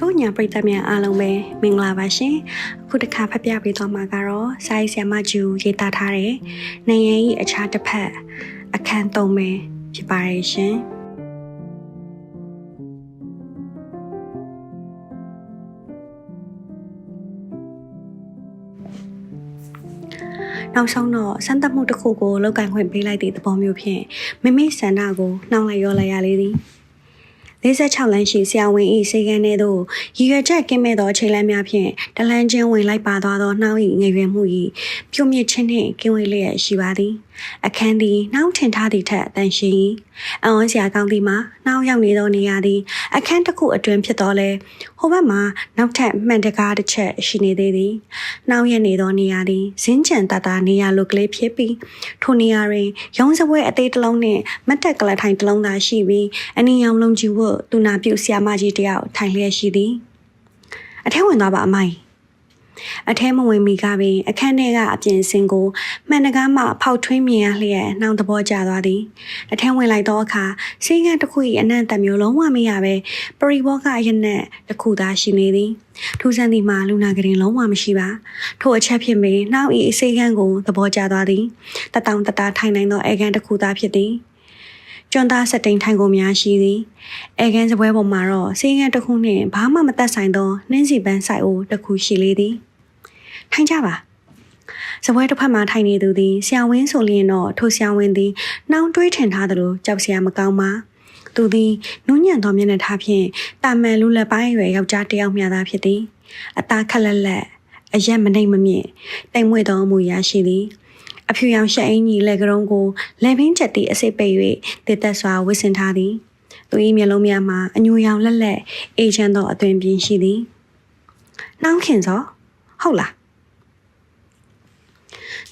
တို့ညာပရိသတ်များအားလုံးပဲမင်္ဂလာပါရှင်အခုတစ်ခါဖတ်ပြပေးသွားမှာကတော့စာရေးဆရာမဂျူရေးသားထားတဲ့နိုင်ငံ၏အခြားတစ်ဖက်အခန်း၃ပဲဖြစ်ပါရဲ့ရှင်နောက်ဆုံးတော့စမ်းသပ်မှုတစ်ခုကိုလောက်ကင်ခွင့်ပေးလိုက်သည့်သဘောမျိုးဖြင့်မိမိဆန္ဒကိုနှောင်းလိုက်ရောလိုက်ရလေသည် 46လမ်းရှိဆရာဝန်၏စေကန်းထဲသို့ရည်ရွယ်ချက်ကင်းမဲ့သောချိန်လမ်းများဖြင့်တလန်းချင်းဝင်လိုက်ပါသွားသောနှောင်း၏ငယ်ရွယ်မှု၏ပြုံးမြင့်ခြင်းနှင့်ကင်းဝေးလျက်ရှိပါသည် အခန်းသည်နှောင်းထင်ထားသည့်ထက်အတန်ရှင်၏အဝန်းစရာကောင်းသည်မှာနှောင်းရောက်နေသောနေရာသည် အခန်းတစ်ခုအတွင်ဖြစ်တော်လဲဟိုဘက်မှာနောက်ထပ်မှန်တကားတစ်ချက်ရှိနေသေးသည်နှောင်းရနေသောနေရာသည်ဇင်းကြံတတာနေရာလိုကလေးဖြစ်ပြီးထိုနေရာတွင်ရုံးစပွဲအသေးတစ်လုံးနှင့်မတ်တက်ကလထိုင်တစ်လုံးသာရှိပြီးအနီရောင်လုံးကြီးဝတ်သူနာပြုဆရာမကြီးတယောက်ထိုင်လျက်ရှိသည်အထဲဝင်သွားပါအမိုင် အထဲမဝင်မီကပင်အခန်းထဲကအပြင်စင်ကိုမှန်တကားမှဖောက်ထွင်းမြင်ရလျက်နှောင်သဘောကျသွားသည်အထဲဝင်လိုက်သောအခါစေကန်းတစ်ခု၏အနံ့တမျိုးလုံးဝမရပဲပရိဘောကအရနက်တစ်ခုသာရှိနေသည်ထူးဆန်းသည်မှာလူနာကရင်လုံးဝမရှိပါထို့အချက်ဖြင့်ပင်နှောင်၏အစေကန်းကိုသဘောကျသွားသည်တတောင်တတာထိုင်နိုင်သောအေကန်းတစ်ခုသာဖြစ်သည် ကျွန်းသားစက်တိန်ထိုင်ကုန်များရှိသည်အဲကန်စပွဲပေါ်မှာတော့စေးကန်တစ်ခုနှင့်ဘာမှမသက်ဆိုင်သောနှင်းစီပန်းဆိုင်အိုတစ်ခုရှိလေသည်ထိုင်ကြပါစပွဲတစ်ဖက်မှာထိုင်နေသူသည်ဆရာဝင်းဆိုလျင်တော့ထိုဆရာဝင်းသည်နှောင်တွေးထင်ထားသလိုကြောက်စရာမကောင်းပါသူသည်နုညံ့သောမျက်နှာထားဖြင့်တာမန်လူလက်ပိုင်းရွယ်ယောက်ျားတစ်ယောက်မျှသာဖြစ်သည်အသားခက်လက်လက်အရက်မနှိမ်မမြင့်တိမ်မွေ့သောအမူအရာရှိသည် အဖြူရောင်ရှက်အင်းကြီးလက်ကုံးကိုလက်ပင်ချက်သည့်အစိပ်ပိတ်၍တည်သက်စွာဝစ်ဆင်ထားသည်သူ၏မျက်လုံးများမှာအညူရောင်လက်လက်အေချမ်းသောအသွင်ပြင်းရှိသည်နှောင်းခင်စောဟုတ်လား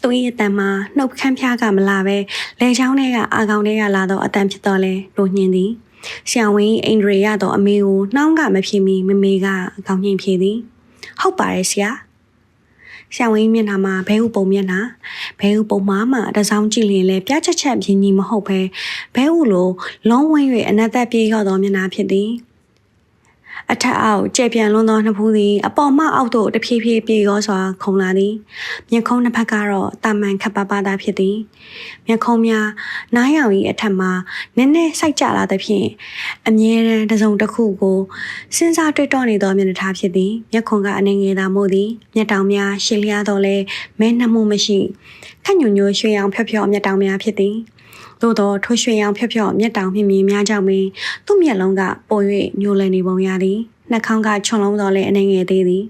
သူ၏အတန်မှာနှုတ်ခမ်းဖျားကမလာပဲလေချောင်းထဲကအာကောင်ထဲကလာသောအတန်ဖြစ်တော်လဲတို့ညင်သည်ဆရာဝန်အိန္ဒြေရသောအမေကိုနှောင်းကမဖြစ်မီမမေကအကောင်ညင်ဖြေသည်ဟုတ်ပါတယ်ဆရာ ဆရာဝန်မျက်နှာမှာဘဲဥပုံမျက်နှာဘဲဥပုံမှာမှတစောင်းကြည့်လျင်လည်းပြချက်ချက်ပြင်းကြီးမဟုတ်ပဲဘဲဥလိုလုံးဝ၍အနက်သက်ပြေရောက်သောမျက်နှာဖြစ်သည် အထက်အောက်ကြဲပြန်လွန်သောနှစ်ဖူးသည်အပေါ်မှအောက်သို့တဖြည်းဖြည်းပြေရောစွာခုန်လာသည်မျက်ခုံးနှစ်ဖက်ကတော့တာမန်ခပ်ပါပါသာဖြစ်သည်မျက်ခုံးများနားရောင်၏အထက်မှာနည်းနည်းစိုက်ကြလာသဖြင့်အမြဲတမ်းတစ်စုံတစ်ခုကိုစဉ်းစားတွေးတောနေသောမျက်နှာထားဖြစ်သည်မျက်ခုံးကအနေငယ်သာမို့သည်မျက်တောင်များရှည်လျားတော့လဲမဲနှမှုမရှိခက်ညွညွရွှေရောင်ဖြော့ဖြော့မျက်တောင်များဖြစ်သည် သို့သောထိုးရွှေရောင်ဖြော့ဖြော့မျက်တောင်မြင့်မြင့်များကြောင့်ပင်သူ့မျက်လုံးကပုံ၍ညိုလည်နေပုံရသည်နှာခေါင်းကခြုံလုံးတော်လဲအနေငယ်သေးသည်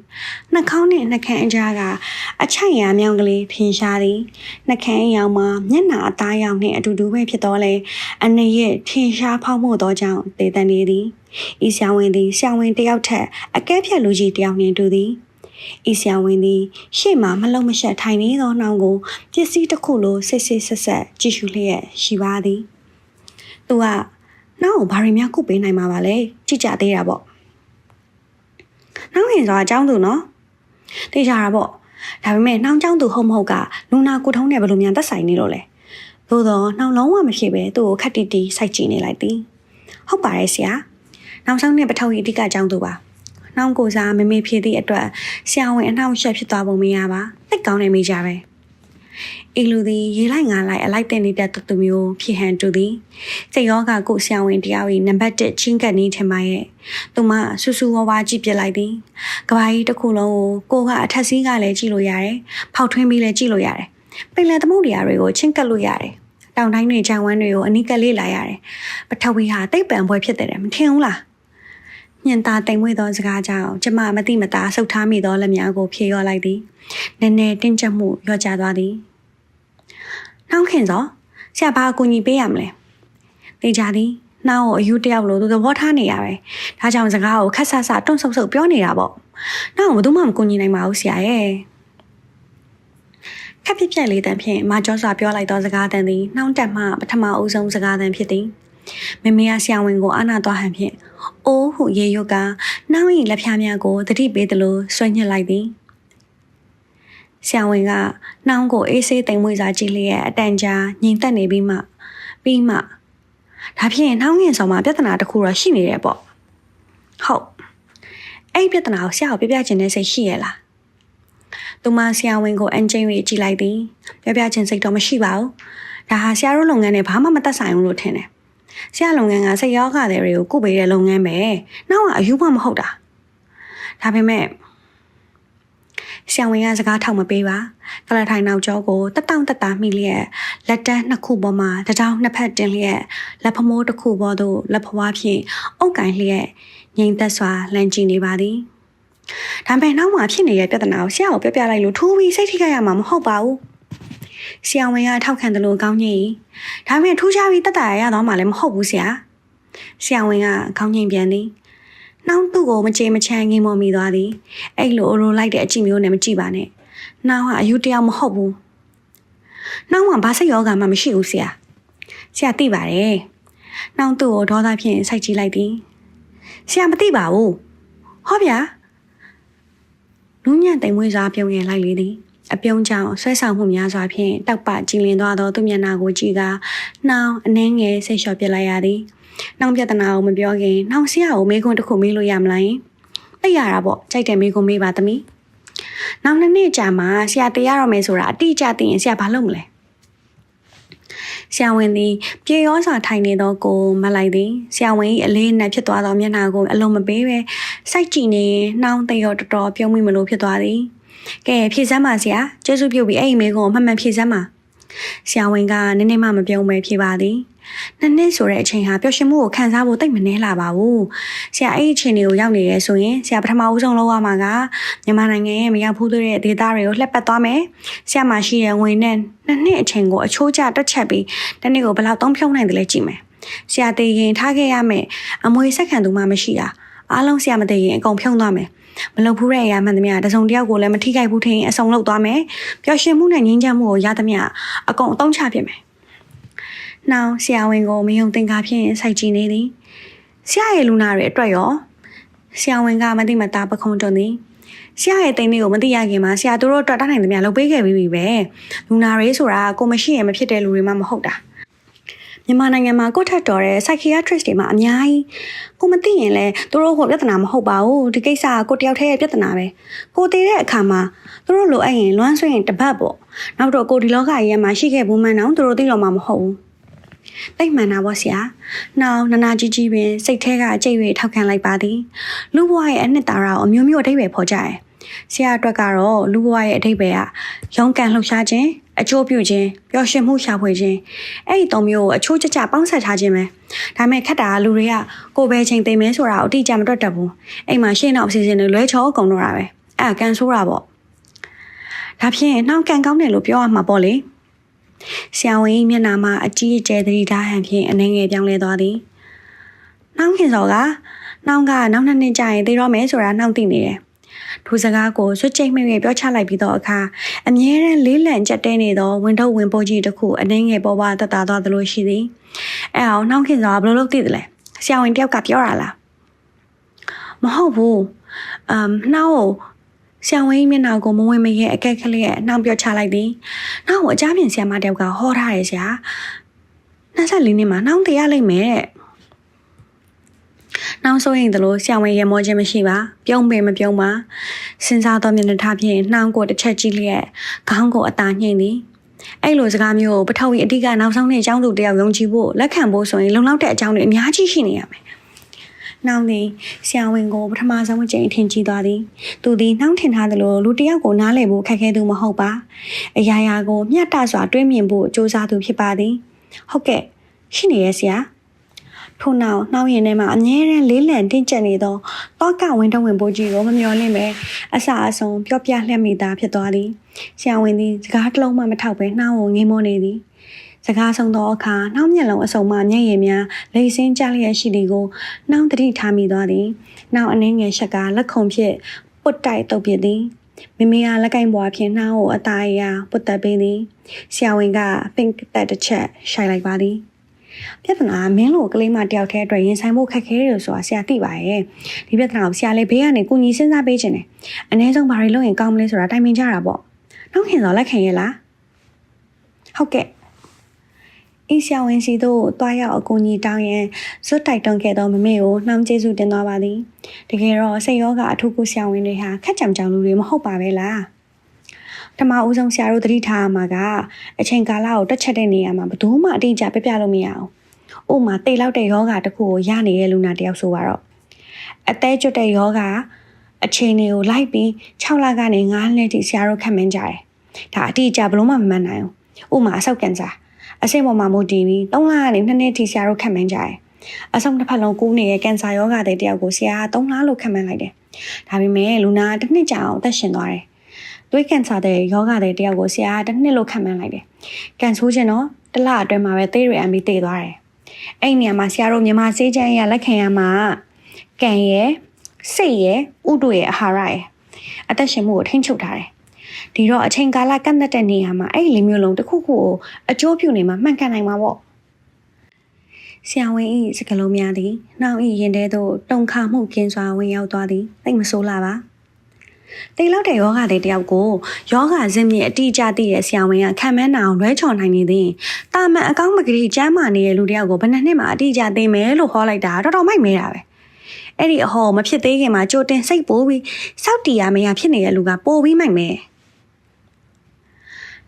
နှာခေါင်းနှင့်နှာခမ်းအကြားကအချိုက်ရာမြောင်ကလေးထင်ရှားသည်နှာခမ်းရောင်မှာမျက်နှာအသားရောင်နှင့်အတူတူပဲဖြစ်တော်လဲအနေရဲ့ထင်ရှားဖောက်မှုသောကြောင့်တေတန်နေသည်ဤဆရာဝန်သည်ဆရာဝန်တယောက်ထက်အကဲဖြတ်လူကြီးတယောက်နှင့်တူသည် ။ဤဆရာဝန်သည်ရှေ့မှမလုံမရှက်ထိုင်နေသောနှောင်းကိုပစ္စည်းတစ်ခုလိုဆိတ်ဆိတ်ဆက်ဆက်ကြည့်ရှုလျက်ရှိပါသည်။သူကနှောင်းကိုဘာတွေများကုပေးနိုင်မှာပါလဲ။ကြည့်ကြသေးတာပေါ့။နှောင်းရင်ဆိုတာအကြောင်းသူနော်။သိကြတာပေါ့။ဒါပေမဲ့နှောင်းကြောင်းသူဟုတ်မဟုတ်ကလူနာကိုထုံးနဲ့ဘယ်လိုများသက်ဆိုင်နေလို့လဲ။သို့တော့နှောင်းလုံးဝမဖြစ်ပဲသူ့ကိုခက်တီတီစိုက်ကြည့်နေလိုက်သည်။ဟုတ်ပါရဲ့ဆရာ။နောက်ဆုံးနဲ့ပထဝီအဓိကအကြောင်းသူပါ။ နှောင်းကိုစားမမေဖြည့်သည့်အတွက်ဆရာဝန်အနှောင့်အယှက်ဖြစ်သွားပုံမရပါသိကောင်းနေမိကြပဲအီလူသည်ရေးလိုက်ငါလိုက်အလိုက်တဲ့နေတဲ့သူမျိုးဖြစ်ဟန်တူသည်စိတ်ရောကကိုဆရာဝန်တယောက်၏နံပါတ်1ချင်းကပ်နေထင်ပါရဲ့သူမဆူဆူဝါးဝါကြည့်ပြလိုက်သည်ကဘာကြီးတစ်ခုလုံးကိုကိုကအထက်စီးကလည်းကြည့်လို့ရတယ်ဖောက်ထွင်းပြီးလည်းကြည့်လို့ရတယ်ပင်လယ်သမုဒ္ဒရာတွေကိုချင်းကပ်လို့ရတယ်တောင်တိုင်းတွေခြံဝန်းတွေကိုအနီးကပ်လေးလာရတယ်ပထဝီဟာတိတ်ပံပွဲဖြစ်တယ်မထင်ဘူးလား ညင်သာတိမ်မွေ့သောစကားကြောင့်ကျမမတိမတာဆုတ်ထားမိသောလက်များကိုဖြေရောလိုက်သည်နည်းနည်းတင်းကျပ်မှုရောကျသွားသည်နှောင်းခင်စောဆရာဘာအကူအညီပေးရမလဲတေချာသည်နှောင်းကိုအယူတယောက်လို့သူသဘောထားနေရပဲဒါကြောင့်စကားကိုခက်ဆဆတွန့်ဆုပ်ဆုပ်ပြောနေတာပေါ့နှောင်းကိုဘယ်သူမှမကူညီနိုင်ပါဘူးဆရာရဲ့ခက်ပြက်ပြက်လေးတန်ဖြင့်မကျော်စွာပြောလိုက်သောစကားတန်သည်နှောင်းတက်မှပထမအဦးဆုံးစကားတန်ဖြစ်သည် မမေကဆရာဝန်ကိုအာနာသွားဟန်ဖြင့်အိုးဟုရေရွတ်ကနှောင်း၏လက်ဖြားများကိုတတိပေးသလိုဆွဲညှစ်လိုက်သည်ဆရာဝန်ကနှောင်းကိုအေးဆေးတိမ်မွေးစာကြည့်လျက်အတန်ကြာငြိမ်သက်နေပြီးမှပြီးမှဒါဖြင့်နှောင်းငင်ဆောင်မှာပြဿနာတစ်ခုတော့ရှိနေတယ်ပေါ့ဟုတ်အဲ့ဒီပြဿနာကိုဆရာကိုပြပြချင်တဲ့စိတ်ရှိရဲ့လားသူမဆရာဝန်ကိုအန်ကျင်း၍ကြည့်လိုက်သည်ပြပြချင်စိတ်တော့မရှိပါဘူးဒါဟာဆရာတို့လုပ်ငန်းနဲ့ဘာမှမသက်ဆိုင်ဘူးလို့ထင်တယ် ဆရာလုပ်ငန်းကစိတ်ရောဂါတွေကိုကုပေးတဲ့လုပ်ငန်းပဲနောက်ကအယူမှမဟုတ်တာဒါပေမဲ့ဆရာဝန်ကစကားထောက်မပေးပါကလထိုင်နောက်ကျောကိုတက်တောင့်တက်တာမိလျက်လက်တန်းနှစ်ခုပေါ်မှာတကြောင်နှစ်ဖက်တင်လျက်လက်ဖမိုးတစ်ခုပေါ်သို့လက်ဖွားဖြင့်အုပ်ကင်လျက်ငြိမ်သက်စွာလမ်းကြည့်နေပါသည်ဒါပေမဲ့နောက်မှဖြစ်နေတဲ့ပြဿနာကိုဆရာကိုပြောပြလိုက်လို့ထိုးပြီးစိတ်ထိခိုက်ရမှာမဟုတ်ပါဘူး ဆရာဝန်ကထောက်ခံတယ်လို့ကောင်းကြီးဒါပေမဲ့ထူးခြားပြီးတက်တာရတော့မှလည်းမဟုတ်ဘူးဆရာဆရာဝန်ကခေါင်းငိမ်ပြန်သည်နှောင်းသူ့ကိုမကြေမချမ်းငိမ်မောမိသွားသည်အဲ့လိုအလိုလိုက်တဲ့အကြည့်မျိုးနဲ့မကြည့်ပါနဲ့နှောင်းကအယူတယောက်မဟုတ်ဘူးနှောင်းကဘာစိတ်ရောဂါမှမရှိဘူးဆရာဆရာသိပါတယ်နှောင်းသူ့ကိုဒေါသဖြင့်စိုက်ကြည့်လိုက်သည်ဆရာမသိပါဘူးဟောဗျာနူးညံ့တိမ်မွေးစွာပြုံးရလိုက်လေသည် အပြုံးကြောင့်ဆွဲဆောင်မှုများစွာဖြင့်တောက်ပကြည်လင်သွားသောသူမျက်နှာကိုကြည့်ကာနှောင်းအနှင်းငယ်ဆိတ်လျှော်ပြစ်လိုက်ရသည်။နှောင်းပြဿနာကိုမပြောခင်နှောင်းဆရာကိုမေးခွန်းတစ်ခုမေးလို့ရမလားယင်။သိရတာပေါ့ကြိုက်တယ်မေးခွန်းမေးပါသမီး။နောက်နှစ်နှစ်ကြာမှဆရာတရားရမယ်ဆိုတာအတိအကျသိရင်ဆရာဘာလုပ်မလဲ။ဆရာဝန်သည်ပြေရောစွာထိုင်နေသောကိုမလိုက်သည်ဆရာဝန်၏အလေးနဲ့ဖြစ်သွားသောမျက်နှာကိုအလုံးမပေးပဲစိုက်ကြည့်နေနှောင်းတရောတော်တော်ပြုံးမိမလို့ဖြစ်သွားသည် ကဲဖြည့်စမ်းပါဆရာကျေးဇူးပြုပြီးအဲ့ဒီမေကိုမှတ်မှန်ဖြည့်စမ်းပါဆရာဝန်ကနည်းနည်းမှမပြုံးပဲဖြေပါသည်နှစ်နှစ်ဆိုတဲ့အချိန်ဟာပျော်ရွှင်မှုကိုခံစားဖို့တိတ်မနှဲလာပါဘူးဆရာအဲ့ဒီအချိန်တွေကိုရောက်နေရဲဆိုရင်ဆရာပထမဦးဆုံးလုပ်ရမှာကမြန်မာနိုင်ငံရဲ့မရောက်ဘူးတဲ့ဒေသတွေကိုလှည့်ပတ်သွားမယ်ဆရာမရှိတဲ့ဝင်နဲ့နှစ်နှစ်အချိန်ကိုအချိုးကျတွက်ချက်ပြီးတနေ့ကိုဘယ်လောက်သုံးဖြုံးနိုင်တယ်လဲကြည့်မယ်ဆရာတည်ရင်ထားခဲ့ရမယ်အမွေဆက်ခံသူမှမရှိတာအားလုံးဆရာမတည်ရင်အကုန်ဖြုံးသွားမယ် မလုပ်ဘူးတဲ့အရာမှန်သမျှတစုံတစ်ယောက်ကိုလည်းမထိခိုက်ဘူးထင်ရင်အစုံလုပ်သွားမယ်ပျော်ရွှင်မှုနဲ့ငြိမ်းချမ်းမှုကိုရသမျှအကုန်အသုံးချပြမယ်နှောင်ဆရာဝန်ကိုမယုံသင်္ကာဖြင့်စိုက်ကြည့်နေသည်ဆရာရဲ့လူနာတွေအတွက်ရောဆရာဝန်ကမသိမသာပခုံးတွန်းသည်ဆရာရဲ့တိမ်လေးကိုမသိရခင်မှာဆရာတို့အတွက်တတ်နိုင်သမျှလုပ်ပေးခဲ့ပြီးပြီပဲလူနာတွေဆိုတာကိုမရှိရင်မဖြစ်တဲ့လူတွေမှမဟုတ်တာ မြန်မာနိုင်ငံမှာကိုထက်တော်တဲ့ psychiatrist တွေမှာအများကြီးကိုမသိရင်လဲသူတို့ဟိုပြဿနာမဟုတ်ပါဘူးဒီကိစ္စကကိုတယောက်တည်းရဲ့ပြဿနာပဲကိုတည်တဲ့အခါမှာသူတို့လိုအပ်ရင်လွမ်းဆွေးရင်တပတ်ပေါ့နောက်တော့ကိုဒီလောကကြီးမှာရှိခဲ့ဘူးမှန်းတော့သူတို့သိတော့မှာမဟုတ်ဘူးတိတ်မှန်တာပေါ့ဆရာ။နောက်နနာကြီးကြီးပင်စိတ်ထဲကအကျိတ်၍ထောက်ခံလိုက်ပါသည်။လူဘဝရဲ့အနှစ်သာရကိုအမျိုးမျိုးအဓိပ္ပာယ်ဖော်ကြတယ်။ဆရာအတွက်ကတော့လူဘဝရဲ့အဓိပ္ပာယ်ကရုန်းကန်လှုပ်ရှားခြင်း အကျိုးပြုခြင်းပျော်ရွှင်မှုရှာဖွေခြင်းအဲ့ဒီသုံးမျိုးကိုအချိုးကျကျပေါင်းဆက်ထားခြင်းပဲဒါပေမဲ့ခက်တာကလူတွေကကိုယ်ပဲချိန်သိမ်းမဲဆိုတာကိုအတိအကျမတွက်တတ်ဘူးအိမ်မှာရှင်းတော့အစီအစဉ်တွေလွဲချောကုန်တော့တာပဲအဲ့ဒါကန်ဆိုးတာပေါ့ဒါဖြင့်နှောင်းကန်ကောင်းတယ်လို့ပြောရမှာပေါ့လေဆရာဝန်ကြီးမျက်နှာမှာအကြီးအကျယ်သတိထားဟန်ဖြင့်အနေငယ်ပြောင်းလဲသွားသည်နှောင်းခင်စော်ကနှောင်းကနောက်နှစ်နှစ်ကြာရင်သိတော့မယ်ဆိုတာနှောင်းသိနေတယ် ထိုစကားကိုဆွတ်ချိတ်မိတ်ပြောချလိုက်ပြီးတော့အခါအမြဲတမ်းလေးလံကြက်တဲနေသောဝင်ထုတ်ဝင်ပိုးကြီးတစ်ခုအနေငယ်ပေါ်ပါတတသွားသလိုရှိသည်အဲအောင်နှောင်းခင်စွာဘယ်လိုလုပ်သိတယ်လဲဆရာဝန်တယောက်ကပြောတာလားမဟုတ်ဘူးအမ်နှောင်းကိုဆရာဝန်မျက်နှာကိုမဝင်မရဲ့အကက်ကလေးရဲ့နှောင်းပြောချလိုက်သည်နှောင်းကိုအကြမ်းပြင်ဆရာမတယောက်ကဟောထားတယ်ဆရာ24နှစ်မှာနှောင်းတရားလိုက်မယ်တဲ့ နောက်ဆိုရင်တလို့ဆရာဝန်ရေမောခြင်းမရှိပါပြုံးပေမပြုံးပါစဉ်းစားတော့မျက်နှာထားဖြင့်နှောင်းကိုတစ်ချက်ကြည့်လျက်ခေါင်းကိုအသာညှိသည်အဲ့လိုစကားမျိုးကိုပထဝီအတိကနောက်ဆုံးတဲ့အကြောင်းသူတယောက်ယုံကြည်ဖို့လက်ခံဖို့ဆိုရင်လုံလောက်တဲ့အကြောင်းတွေအများကြီးရှိနေရမယ်။နောက်နေဆရာဝန်ကိုပထမဆုံးအကြိမ်ထင်ကြီးသွားသည်။သူသည်နှောင်းထင်ထားသလိုလူတစ်ယောက်ကိုနားလည်ဖို့ခက်ခဲသူမဟုတ်ပါ။အရာရာကိုမျှတစွာတွေးမြင်ဖို့စူးစမ်းသူဖြစ်ပါသည်။ဟုတ်ကဲ့ရှိနေရဲ့ဆရာ။ ထို့နောက်နှောင်းရင်ထဲမှာအငြင်းရန်လေးလံတင့်ကျက်နေသောတောကဝင်တော့ဝင်ပိုးကြီးကိုမမျော်လင့်ပဲအဆအဆုံးပျော့ပြလျက်မိသားဖြစ်သွားသည်ဆရာဝန်သည်စကားတစ်လုံးမှမထောက်ပဲနှောင်းကိုငိမ့်မောနေသည်စကားဆုံးသောအခါနှောင်းမျက်လုံးအစုံမှမျက်ရည်များလိမ့်စင်းကြလျက်ရှိသည်ကိုနှောင်းတတိထားမိသွားသည်နောက်အနှင်းငယ်ရှက်ကလက်ခုံဖြင့်ပုတ်တိုက်တုပ်ပြသည်မိမိကလက်ကင်ဘွားဖြင့်နှောင်းကိုအသားအရာပုတ်တက်ပေးသည်ဆရာဝန်ကပင်တက်တစ်ချက်ရှိုက်လိုက်ပါသည် ပြဿနာမင်းလိုကလေးမတယောက်တည်းအတွက်ရင်ဆိုင်ဖို့ခက်ခဲတယ်လို့ဆိုတာဆရာသိပါရဲ့ဒီပြဿနာကိုဆရာလည်းဘေးကနေကုညီစဉ်းစားပေးခြင်းတယ်အ ਨੇ ဆုံးဘာတွေလုပ်ရင်ကောင်းမလဲဆိုတာတိုင်ပင်ကြတာပေါ့နောက်ခင်တော့လက်ခံရဲ့လားဟုတ်ကဲ့ဤဆရာဝန်စီတို့တွားရောက်အကူအညီတောင်းရင်ဇွတ်တိုက်တွန်းခဲ့သောမမေကိုနှောင်းကျေးဇူးတင်သွားပါသည်တကယ်တော့စိတ်ယောဂအထူးကုဆရာဝန်တွေဟာခက်ကြံကြောင်လူတွေမဟုတ်ပါပဲလား ပထမဦးဆုံးဆရာတို့သတိထားရမှာကအချိန်ကာလကိုတွက်ချက်တဲ့နေရာမှာဘယ်သူမှအတိအကျပြပြလို့မရအောင်။ဥပမာတိတ်လောက်တဲ့ယောဂတစ်ခုကိုရနေတဲ့လူနာတယောက်ဆိုတော့အသေးကျွတ်တဲ့ယောဂအချိန်တွေကိုလိုက်ပြီး6လကနေ9နှစ်ထိဆရာတို့ခန့်မှန်းကြတယ်။ဒါအတိအကျဘယ်လို့မှမမှန်နိုင်ဘူး။ဥပမာအဆောက်ကင်ဆာအစိမ့်ပေါ်မှာမူတည်ပြီး3လကနေ2နှစ်ထိဆရာတို့ခန့်မှန်းကြတယ်။အဆုံးတစ်ဖက်လုံးကူးနေတဲ့ကင်ဆာယောဂတဲ့တယောက်ကိုဆရာက3လလို့ခန့်မှန်းလိုက်တယ်။ဒါပေမဲ့လူနာတစ်နှစ်ကြာအောင်အသက်ရှင်သွားတယ်။ သွေးကင်ဆာတဲ့ယောဂတဲ့တယောက်ကိုဆရာကတစ်နှစ်လို့ခန့်မှန်းလိုက်တယ်။ကန်ဆိုးခြင်းတော့တစ်လအတွင်းမှာပဲသေးရအမီတည်သွားတယ်။အဲ့ဒီနေရာမှာဆရာတို့မြန်မာစေးချမ်းရလက်ခံရမှာကံရဲ့စိတ်ရဲ့ဥတုရဲ့အာဟာရရဲ့အသက်ရှင်မှုကိုထိန်းချုပ်ထားတယ်။ဒီတော့အချိန်ကာလကန့်သတ်တဲ့နေရာမှာအဲ့ဒီလေးမျိုးလုံးတစ်ခုခုကိုအကျိုးပြုနေမှာမှန်ကန်နိုင်မှာပေါ့။ဆရာဝန်ဤစကလုံးများသည်နှောင်ဤရင်ထဲသို့တုံခါမှုကင်းစွာဝင်ရောက်သွားသည်သိမဆိုးလာပါ။ တိတ်လောက်တဲ့ယောဂတဲ့တယောက်ကိုယောဂဇင်းမြေအတိအကျသိတဲ့ဆရာဝန်ကခံမန်းနာအောင်လွဲချော်နိုင်နေသည်။တာမန်အကောင့်မကလေးကျမ်းမာနေတဲ့လူတယောက်ကိုဘယ်နှစ်နှစ်မှအတိအကျသိမယ်လို့ဟောလိုက်တာတော်တော်မိုက်မဲတာပဲ။အဲ့ဒီအဟောမဖြစ်သေးခင်မှာကြိုတင်စိတ်ပိုးပြီးစောက်တီရမရဖြစ်နေတဲ့လူကပိုပြီးမိုက်မဲ။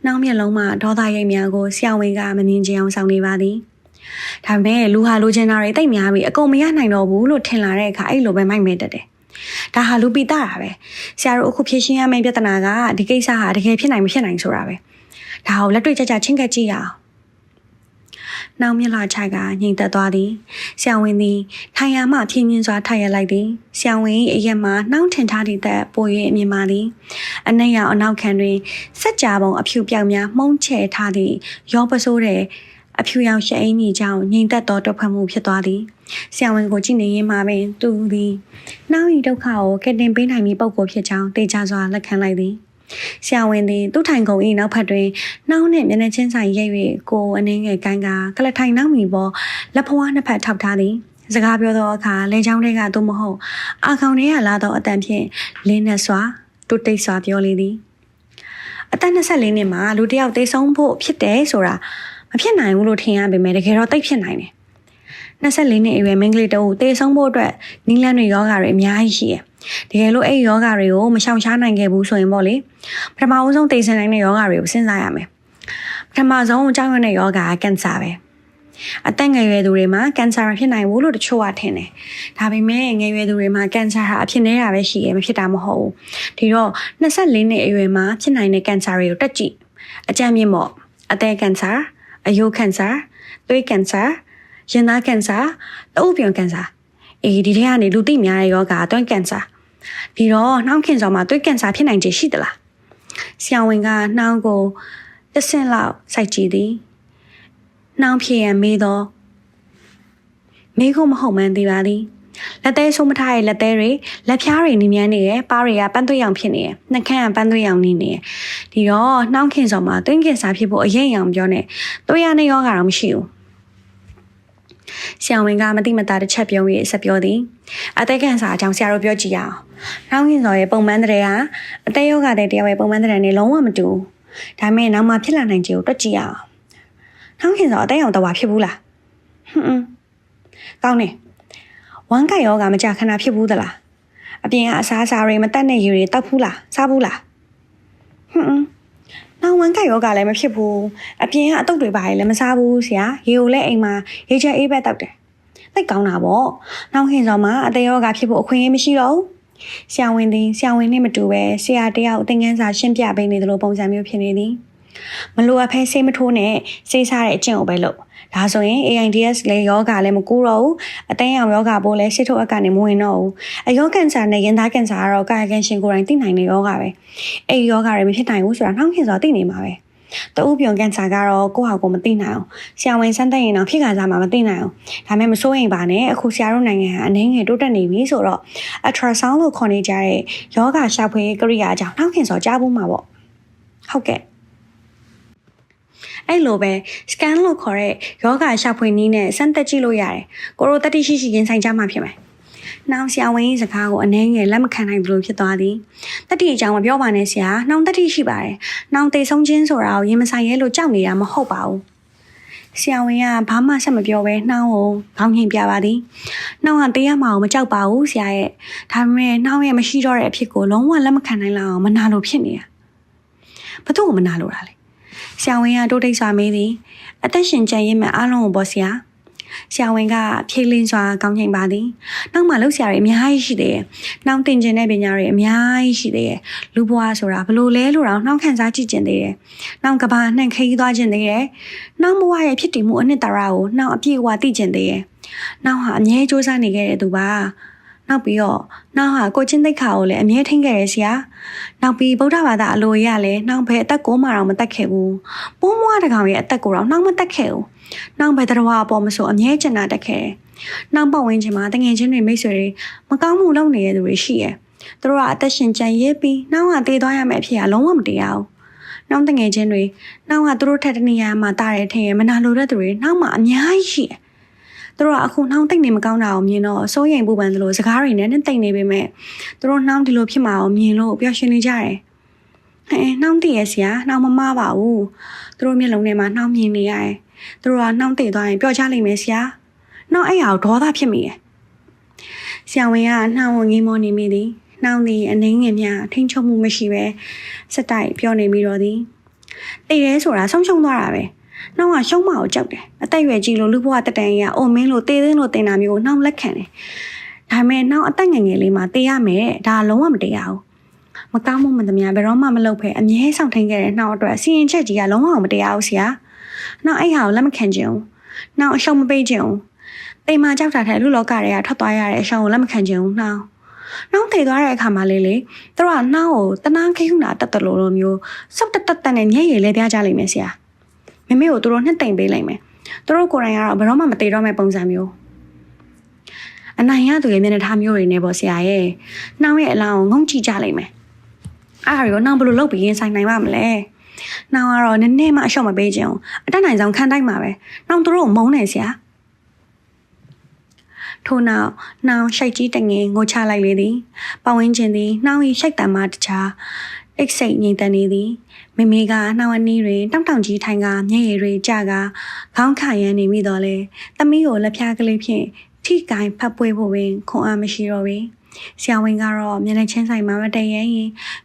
နောက်မျက်လုံးမှာဒေါသရိပ်များကိုဆရာဝန်ကမမြင်ချင်အောင်ဆောင်နေပါသည်။ဒါပေမဲ့လူဟာလိုချင်တာတွေတိတ်များပြီးအကုန်မရနိုင်တော့ဘူးလို့ထင်လာတဲ့အခါအဲ့လိုပဲမိုက်မဲတတ်တယ်။ ဒါဟာလူပိတာတာပဲဆရာတို့အခုဖြေရှင်းရမယ့်ပြဿနာကဒီကိစ္စဟာတကယ်ဖြစ်နိုင်မဖြစ်နိုင်ဆိုတာပဲဒါကိုလက်တွေ့ကြကြချင်းကပ်ကြည့်ရအောင်နောက်မြလာချိုက်ကညင်သက်သွားသည်ဆရာဝန်သည်ထိုင်ရမှဖြင်းချင်းစွာထိုင်ရလိုက်သည်ဆရာဝန်၏အရက်မှနှောင်းထင်ထားသည့်သက်ပို၍အမြင်ပါသည်အနက်ရောင်အနောက်ခံတွင်စက်ကြာပုံအဖြူပြောင်များမှုန်းချဲထားသည့်ရောပစိုးတဲ့ အဖြူရောင်ရှအိန်းကြီးကြောင့်ညင်သက်သောတုတ်ဖတ်မှုဖြစ်သွားသည်ဆရာဝန်ကိုကြည့်နေရင်မှပင်သူသည်နှောင်းဤဒုက္ခကိုကတင်ပေးနိုင်မည့်ပုံကိုဖြစ်ကြောင်းတေချာစွာလက်ခံလိုက်သည်ဆရာဝန်သည်သူ့ထိုင်ကုန်၏နောက်ဖက်တွင်နှောင်းနှင့်မျက်နှာချင်းဆိုင်ရိပ်၍ကိုအနှင်းငယ်ကိုင်းကကလထိုင်နောက်မီပေါ်လက်ဖွားနှစ်ဖက်ထောက်ထားသည်စကားပြောသောအခါလေချောင်းတွေကသို့မဟုတ်အာခေါင်တွေကလာသောအတန်ဖြင့်လင်းနဲ့စွာတုတ်တိတ်စွာပြောလေသည်အသက်24နှစ်မှာလူတစ်ယောက်သေဆုံးဖို့ဖြစ်တယ်ဆိုတာ မဖြစ်နိုင်ဘူးလို့ထင်ရပေမဲ့တကယ်တော့တိတ်ဖြစ်နိုင်တယ်24နှစ်အရွယ်မိန်းကလေးတအုပ်တေဆုံးဖို့အတွက်နီလန်းတွေယောဂါတွေအများကြီးရှိတယ်။တကယ်လို့အဲ့ဒီယောဂါတွေကိုမရှောင်ရှားနိုင်ခဲ့ဘူးဆိုရင်ပေါ့လေပထမဦးဆုံးတေဆင်နိုင်တဲ့ယောဂါတွေကိုစဉ်းစားရမယ်။ပထမဆုံးကြောက်ရွံ့တဲ့ယောဂါကကင်ဆာပဲ။အသက်ငယ်ရွယ်သူတွေမှာကင်ဆာမဖြစ်နိုင်ဘူးလို့တချို့ကထင်တယ်။ဒါပေမဲ့ငယ်ရွယ်သူတွေမှာကင်ဆာဟာအဖြစ်နေတာပဲရှိရဲ့မဖြစ်တာမဟုတ်ဘူး။ဒီတော့24နှစ်အရွယ်မှာဖြစ်နိုင်တဲ့ကင်ဆာတွေကိုတက်ကြည့်။အကြမ်းမြင့်ပေါ့အသက်ကင်ဆာ အယိုးကင်ဆာသွေးကင်ဆာရင်သားကင်ဆာတအုပ်ပြုံကင်ဆာအေးဒီထဲကနေလူသိများတဲ့ယောဂအတွင်းကင်ဆာဒီတော့နှောင်းခင်စောမှာသွေးကင်ဆာဖြစ်နိုင်ခြေရှိသလားဆရာဝန်ကနှောင်းကိုတစ်ဆင့်လောက်စိုက်ကြည့်သည်နှောင်းဖြစ်ရန်မေးတော့မေးခုမဟုတ်မှန်းသိပါသည် လက်သေးဆုံးမထားရဲ့လက်သေးတွေလက်ဖြားတွေနေမြန်းနေရယ်ပါးတွေကပန်းသွေးရောင်ဖြစ်နေရယ်နှာခမ်းကပန်းသွေးရောင်နေနေရယ်ဒီတော့နှောင်းခင်စောမှာသွင်းကင်ဆာဖြစ်ဖို့အရင်ရောင်ပြောနေသွေးရနဲ့ယောဂါတော့မရှိဘူးဆရာဝန်ကမတိမတာတစ်ချက်ပြုံး၍ဆက်ပြောသည်အသက်ကန်စာအကြောင်းဆရာတို့ပြောကြည့်ရအောင်။နောက်ခင်စော်ရဲ့ပုံမှန်တဲ့ကအသက်ယောဂတဲ့တရားရဲ့ပုံမှန်တဲ့နဲ့လုံးဝမတူ။ဒါမဲ့နောက်မှဖြစ်လာနိုင်ခြေကိုတွက်ကြည့်ရအောင်။နောက်ခင်စော်အသက်ရောင်တော့ဖြစ်ဘူးလား။ဟွန်း။ကောင်းတယ်။ ဝမ်းကိုက်ယောဂမကြခဏဖြစ်ဘူးသလား။အပြင်ကအစားအစာတွေမတက်တဲ့ရေတွေတောက်ဘူးလား။စားဘူးလား။ဟွန်း။နောက်ဝမ်းကိုက်ယောဂလည်းမဖြစ်ဘူးအပြင်ကအတုပ်တွေပါလည်းမစားဘူးဆရာရေကိုလည်းအိမ်မှာရေချက်အေးဘက်တောက်တယ်သိကောင်းတာပေါ့နောက်ခင်စောမှာအသေးယောဂဖြစ်ဖို့အခွင့်အရေးမရှိတော့ဘူးဆရာဝန်သည်ဆရာဝန်နဲ့မတူပဲဆရာတယောက်အသင်ခန်းစာရှင်းပြပေးနေသလိုပုံစံမျိုးဖြစ်နေသည် မလိုအပ်ဖဲဆေးမထိုးနဲ့ဆေးစားတဲ့အကျင့်ကိုပဲလုပ်ဒါဆိုရင် AIDS လည်းယောဂလည်းမကူတော့ဘူးအသိအောင်ယောဂပိုးလည်းစစ်ထုတ်အကနေမဝင်တော့ဘူးအယောကန်ဆာနဲ့ရင်သားကန်ဆာကတော့ကာယကံရှင်ကိုယ်တိုင်သိနိုင်တဲ့ယောဂပဲအဲ့ဒီယောဂတွေမဖြစ်နိုင်ဘူးဆိုတာနှောင့်ခင်စွာသိနေမှာပဲတအုပ်ပြုံကန်ဆာကတော့ကိုယ့်ဟာကိုမသိနိုင်အောင်ဆရာဝန်စမ်းသပ်ရင်တော့ဖြစ်ခါစားမှာမသိနိုင်အောင်ဒါမဲ့မစိုးရင်ပါနဲ့အခုဆရာတို့နိုင်ငံကအနှင်းငယ်တိုးတက်နေပြီဆိုတော့ ultrasound လို့ခေါ်နေကြတဲ့ယောဂရှာဖွေကိရိယာအကြောင်းနှောင့်ခင်စွာကြားဖို့မှာပေါ့ဟုတ်ကဲ့ အဲ့လိုပဲ scan လို့ခေါ်တဲ့ယောဂရှာဖွေနည်းနဲ့စမ်းသပ်ကြည့်လို့ရတယ်။ကိုရိုတတိရှိရှိရင်ဆိုင်ကြမှာဖြစ်မယ်။နှောင်ဆရာဝန်ကြီးစကားကိုအနှဲငယ်လက်မခံနိုင်ဘူးလို့ဖြစ်သွားသည်။တတိအကြောင်းမပြောပါနဲ့ဆရာ။နှောင်တတိရှိပါတယ်။နှောင်တေဆုံးခြင်းဆိုတာကိုရင်မဆိုင်ရဲလို့ကြောက်နေတာမဟုတ်ပါဘူး။ဆရာဝန်ကဘာမှဆက်မပြောဘဲနှောင်းကိုခေါင်းငိမ်ပြပါသည်နှောင်းကတေးရမအောင်မကြောက်ပါဘူးဆရာရဲ့ဒါပေမဲ့နှောင်းရဲ့မရှိတော့တဲ့အဖြစ်ကိုလုံးဝလက်မခံနိုင်လောက်အောင်မနာလို့ဖြစ်နေတာဘာလို့မနာလို့တာလဲ ဆရာဝန်ကတိုးတိတ်စွာမေးသည်အသက်ရှင်ကြံရင်မဲ့အားလုံးကိုပေါ့ဆရာဆရာဝန်ကဖြေးလင်းစွာကောင်းချိန်ပါသည်နောက်မှလှုပ်ဆရာတွေအများကြီးရှိသေးတယ်နောက်တင်ကျင်တဲ့ပညာတွေအများကြီးရှိသေးတယ်လူဘွားဆိုတာဘလို့လဲလို့တော့နှောင်းခန့်စားကြည့်ကျင်သေးတယ်နောက်ကဘာနှံ့ခရီးသွားကျင်သေးတယ်နောက်ဘဝရဲ့ဖြစ်တည်မှုအနှစ်သာရကိုနောက်အပြည့်အဝသိကျင်သေးတယ်နောက်ဟာအမြဲစူးစမ်းနေခဲ့တဲ့သူပါ နောက်ပြီးတော့နောက်ဟာကိုချင်းသိက္ခာကိုလည်းအမြဲထိန်းခဲ့ရဆရာနောက်ပြီးဗုဒ္ဓဘာသာအလိုရလည်းနောက်ဘယ်အသက်ကိုမှတော့မတက်ခဲ့ဘူးပိုးမွားတကောင်ရဲ့အသက်ကိုတော့နောက်မတက်ခဲ့ဘူးနောက်ဘယ်တော်အပေါ်မဆိုအမြဲကျင်နာတက်ခဲ့တယ်နောက်ပတ်ဝန်းကျင်မှာတငယ်ချင်းတွေမိတ်ဆွေတွေမကောင်းမှုလုပ်နေတဲ့သူတွေရှိရယ်သူတို့ကအသက်ရှင်ကြံရစ်ပြီးနောက်ကတည်သွားရမယ့်အဖြစ်ကလုံးဝမတရားဘူးနောက်တငယ်ချင်းတွေနောက်ကသူတို့ထက်တနေရာမှာတားတယ်ထင်ရမနာလိုတဲ့သူတွေနောက်မှအများကြီးရှိတယ် သူတို့ကအခုနှောင်းတိတ်နေမကောင်းတာကိုမြင်တော့စိုးရိမ်ပူပန်သလိုစကားတွေနဲ့နဲ့တိတ်နေပေမဲ့သူတို့နှောင်းဒီလိုဖြစ်မှာကိုမြင်လို့ပျော်ရွှင်နေကြတယ်ဟဲ့နှောင်းတည့်ရဆရာနှောင်းမမပါဘူးသူတို့မျက်လုံးထဲမှာနှောင်းမြင်နေရတယ်သူတို့ကနှောင်းတည့်သွားရင်ပျော်ချလိမ့်မယ်ဆရာနှောင်းအဲ့ဟာကိုဒေါသဖြစ်မိတယ်ဆရာဝန်ကနှောင်းကိုငေးမောနေမိသည်နှောင်းသည်အနှင်းငယ်များထိန်ချုပ်မှုမရှိပဲစက်တိုက်ပြောနေပြီးတော့သည်တည်ရဲဆိုတာဆုံးရှုံးသွားတာပဲ နှောင်းကရှုံးမအောင်ကြောက်တယ်အသက်အရွယ်ကြီးလို့လူဘဝတက်တန်ကြီးကအိုမင်းလို့တေးသင်းလို့တင်တာမျိုးကိုနှောင်းလက်ခံတယ်ဒါပေမဲ့နှောင်းအသက်ငယ်ငယ်လေးမှာတေးရမယ်တဲ့ဒါလုံးဝမတရားဘူးမကောင်းမှုမှန်သမျှဘယ်တော့မှမလုပ်ဖဲအမြဲဆောင်ထိန်ခဲ့တဲ့နှောင်းအတွက်စီရင်ချက်ကြီးကလုံးဝမတရားဘူးဆရာနှောင်းအဲ့ဟာကိုလက်မခံချင်ဘူးနှောင်းအရှုံးမပေးချင်ဘူးတိမ်မာကြောက်တာတဲ့လူလောကတွေကထွက်သွားရတဲ့အရှုံးကိုလက်မခံချင်ဘူးနှောင်းနှောင်းတည်သွားတဲ့အခါမှာလေလေသူတို့ကနှောင်းကိုတနန်းခိခုနာတက်တလို့လိုမျိုးစောက်တက်တက်တက်နဲ့မျက်ရည်လဲပြကြလိမ့်မယ်ဆရာ မမေကိုသူတို့နှစ်သိမ့်ပေးလိုက်မယ်သူတို့ကိုယ်တိုင်ကတော့ဘယ်တော့မှမတည်တော့မဲ့ပုံစံမျိုးအနိုင်ရသူရဲ့မျက်နှာထားမျိုးတွေနဲ့ပေါ့ဆရာရဲ့နှောင်းရဲ့အလောင်းကိုငုံကြည့်ကြလိမ့်မယ်အားရီကိုနှောင်းဘယ်လိုလုပ်ပြီးရင်ဆိုင်နိုင်ပါမလဲနှောင်းကတော့နည်းနည်းမှအလျှော့မပေးချင်ဘူးအတက်နိုင်ဆုံးခံတိုက်မှာပဲနှောင်းသူတို့ကိုမုန်းနေဆရာထို့နောက်နှောင်းရှိုက်ကြီးတငယ်ငိုချလိုက်လေသည်ပဝင်းချင်းသည်နှောင်း၏ရှိုက်တံမှတခြားအိတ်စိတ်ငြိမ်သက်နေသည် မမေကနှောင်းအနီးတွင်တောက်တောင်ကြီးထိုင်ကမျက်ရည်တွေကျကခေါင်းခါရမ်းနေမိတော့လေသမီးကိုလက်ဖြားကလေးဖြင့်ထိကင်ဖတ်ပွေးဖို့ပင်ခွန်အားမရှိတော့ပေဆရာဝန်ကတော့မျက်နှာချင်းဆိုင်မှာမတည့်ရင်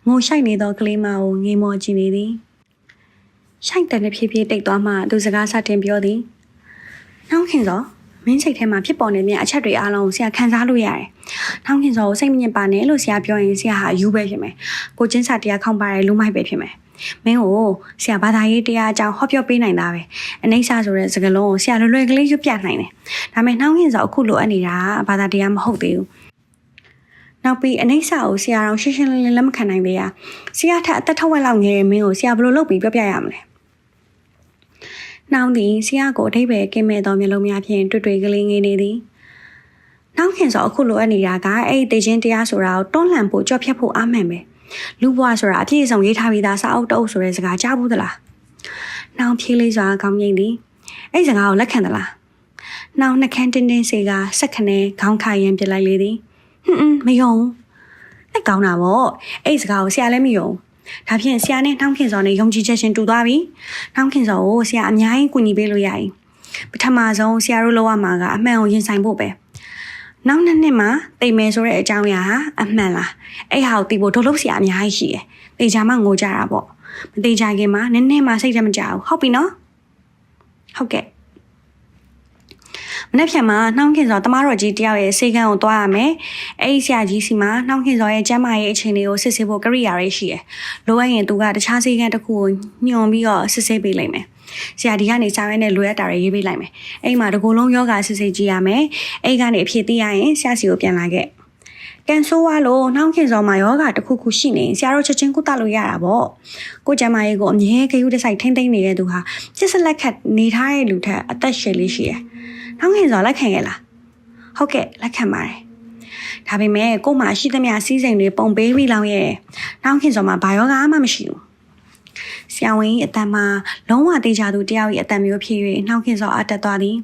ငိုရှိုက်နေသောကလေးမကိုငေးမောကြည့်နေသည်ရှိုက်တဲ့ဖြည်းဖြည်းတိတ်သွားမှသူစကားစတင်ပြောသည်နှောင်းခင်စောမင်းစိတ်ထဲမှာဖြစ်ပေါ်နေတဲ့အချက်တွေအားလုံးကိုဆရာခံစားလို့ရတယ်။ထောင်းခင်စောကိုစိတ်မညစ်ပါနဲ့လို့ဆရာပြောရင်ဆရာဟာအယူပဲဖြစ်မယ်။ကိုချင်းစာတရားခေါင်းပါတဲ့လူမိုက်ပဲဖြစ်မယ်။ မင်းကိုဆရာဘာသာရေးတရားအကြောင်းဟောပြောပေးနိုင်တာပဲ။အနေဆာဆိုတဲ့စကားလုံးကိုဆရာလွယ်လွယ်ကလေးရွတ်ပြနိုင်တယ်။ဒါပေမဲ့နှောင်းခင်စောအခုလိုအပ်နေတာကဘာသာတရားမဟုတ်သေးဘူး။နောက်ပြီးအနေဆာကိုဆရာတော်ရှင်းရှင်းလင်းလင်းလက်မခံနိုင်သေးရ။ဆရာထက်အသက်ထက်ဝက်လောက်ငယ်တဲ့မင်းကိုဆရာဘယ်လိုလုပ်ပြီးပြောပြရမလဲ။နှောင်းသည်ဆရာကိုအထိပ္ပယ်ကင်းမဲ့သောမျိုးလုံးများဖြင့်တွေ့တွေ့ကလေးငေးနေသည်။နှောင်းခင်စောအခုလိုအပ်နေတာကအဲ့ဒီတေချင်းတရားဆိုတာကိုတွန်းလှန်ဖို့ကြော့ဖြတ်ဖို့အားမှန်ပဲ။ လူဘွားဆိုတာအပြည့်အစုံရေးထားပြီးသားစာအုပ်တအုပ်ဆိုတဲ့စကားကြားဘူးသလား။နှောင်းဖြေးလေးစွာကောင်းငိမ့်သည်။အဲ့ဒီစကားကိုလက်ခံသလား။နှောင်းနှကန်းတင်းတင်းစေကစက်ခနဲခေါင်းခါရန်ပြလိုက်လေသည်။ဟွန်းမယုံ။လက်ကောင်းတာပေါ့။အဲ့ဒီစကားကိုဆရာလည်းမယုံ။ဒါဖြင့်ဆရာနဲ့နှောင်းခင်စောနဲ့ယုံကြည်ချက်ချင်းတူသွားပြီ။နှောင်းခင်စောကိုဆရာအများကြီးကူညီပေးလို့ရပြီ။ပထမဆုံးဆရာတို့လောက်ရမှာကအမှန်ကိုရင်ဆိုင်ဖို့ပဲ။ နောက်နှစ်နှစ်မှာတိမ်မယ်ဆိုတဲ့အကြောင်းအရာဟာအမှန်လား။အဲ့ဟာကိုသိဖို့ဒုလုပ်ဆရာအများကြီးရှိတယ်။တေချာမှငိုကြတာပေါ့။မတေချာခင်မှာနည်းနည်းမှစိတ်ထဲမကြဘူး။ဟုတ်ပြီနော်။ဟုတ်ကဲ့။မနေ့ဖြန်မှာနှောင်းခင်စောတမားတော်ကြီးတယောက်ရဲ့စေကန်းကိုသွားရမယ်။အဲ့ဒီဆရာကြီးစီမှာနှောင်းခင်စောရဲ့ကျမ်းမာရေးအခြေအနေကိုစစ်ဆေးဖို့ကိရိယာတွေရှိတယ်။လိုအပ်ရင်သူကတခြားစေကန်းတစ်ခုကိုညွှန်ပြီးတော့စစ်ဆေးပေးလိုက်မယ်။ ဆရာဒီကနေစာရွက်နဲ့လိုအပ်တာတွေရေးပေးလိုက်မယ်။အဲ့ဒီမှာတကူလုံးယောဂစစ်ဆေးကြည့်ရမယ်။အဲ့ဒီကနေအဖြေသိရရင်ဆရာစီကိုပြန်လာခဲ့။ကန်ဆိုးဝါလို့နှောင်းခင်စောမှာယောဂတစ်ခုခုရှိနေဆရာတို့ချက်ချင်းကုသလို့ရတာပေါ့ကိုကျမ်းမာရေးကိုအမြဲဂရုတစိုက်ထိမ့်သိမ့်နေတဲ့သူဟာချစ်စလက်ခတ်နေထားတဲ့လူထက်အသက်ရှည်လေးရှိတယ်နှောင်းခင်စောလက်ခံရဲ့လားဟုတ်ကဲ့လက်ခံပါတယ်ဒါပေမဲ့ကို့မှာရှိသမျှစီးစိမ်တွေပုံပေးပြီးလောင်းရဲ့နှောင်းခင်စောမှာဘာယောဂမှမရှိဘူး ဆရာဝန်ကြီးအတန်မှာလုံးဝတေချာသူတယောက်ရဲ့အတန်မျိုးဖြစ်၍နှောက်ခင်စောအတက်သွားသည်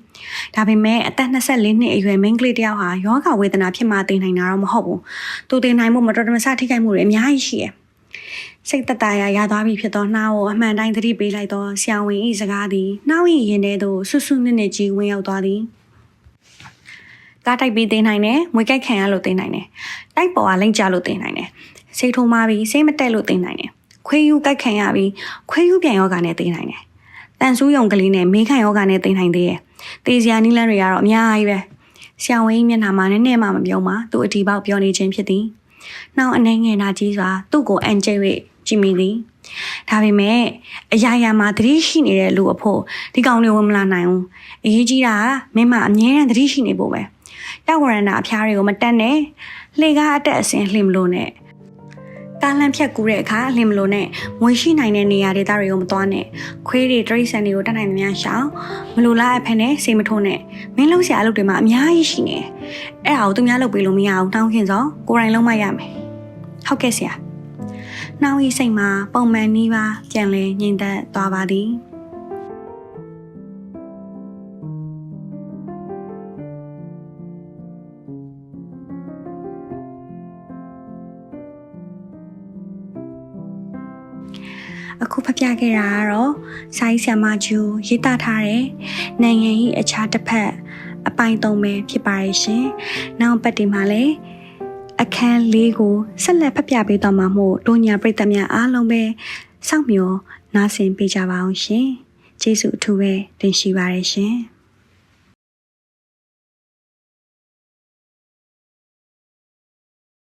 ဒါပေမဲ့အသက်24နှစ်အရွယ်မိန်းကလေးတယောက်ဟာယောဂဝေဒနာဖြစ်မှသိနိုင်တာတော့မဟုတ်ဘူးသူသိနိုင်မှုမတော်တဆထိခိုက်မှုတွေအများကြီးရှိတယ်စိတ်သက်သာရာရသွားပြီဖြစ်သောနှားကိုအမှန်တိုင်းသတိပေးလိုက်သောဆရာဝန်၏စကားသည်နှောင်း၏ရင်ထဲသို့ဆွဆွနစ်နစ်ကြီးဝင်ရောက်သွားသည်ကားတိုက်ပြီးသိနိုင်တယ်ငွေကြိုက်ခံရလို့သိနိုင်တယ်တိုက်ပေါ်ကလိမ့်ကြလို့သိနိုင်တယ်စိတ်ထိုးမှပြီးစိတ်မတက်လို့သိနိုင်တယ် ခွေးယူကြိုက်ခံရပြီးခွေးယူပြန်ယောဂနဲ့သိနိုင်တယ်တန်ဆူးယုံကလေးနဲ့မေးခံယောဂနဲ့သိနိုင်သေးတယ်တေးစရာနီးလန်းတွေကတော့အများကြီးပဲဆရာဝန်ကြီးမျက်နှာမှာနည်းနည်းမှမပြုံးပါသူအတီပေါက်ပြောနေခြင်းဖြစ်သည်နောက်အနေငယ်နာကြီးစွာသူ့ကိုအန်ကျဲ၍ကြည့်မိသည်ဒါပေမဲ့အရာရာမှာသတိရှိနေတဲ့လူအဖို့ဒီကောင်တွေဝင်မလာနိုင်ဘူးအရေးကြီးတာကမင်းမအမြဲတမ်းသတိရှိနေဖို့ပဲတောက်ဝရဏအဖျားတွေကိုမတက်နဲ့လှေကားအတက်အစင်လှင်မလို့နဲ့ ကားလန့်ဖြတ်ကူးတဲ့အခါလှင်မလို့နဲ့ငွေရှိနိုင်တဲ့နေရာဒေသတွေကိုမသွားနဲ့ခွေးတွေတရိတ်ဆန်တွေကိုတက်နိုင်သမျှရှောင်မလိုလားအဖက်နဲ့စိတ်မထိုးနဲ့မင်းလုံးဆရာအလုပ်တွေမှာအများကြီးရှိနေတယ်အဲ့ဒါကိုသူများလုပ်ပေးလို့မရအောင်တောင်းခင်စောကိုယ်တိုင်လုံးမရမယ်ဟုတ်ကဲ့ဆရာ။နှောင်းဤစိတ်မှာပုံမှန်နီးပါးပြန်လဲငြိမ်သက်သွားပါသည်။ အခုဖပြခဲ့တာကတော့ဆိုင်းဆ iam မကျူရေးသားထားတဲ့နိုင်ငံ၏အခြားတစ်ဖက်အပိုင်းသုံးပဲဖြစ်ပါရဲ့ရှင်။နောက်ပတ်ဒီမှာလည်းအခန်းလေးကိုဆက်လက်ဖတ်ပြပေးသွားမှာမို့တို့ညာပရိသတ်များအားလုံးပဲစောင့်မျှော်နားဆင်ပေးကြပါအောင်ရှင်ကျေးဇူးအထူးပဲတင်ရှိပါရရှင်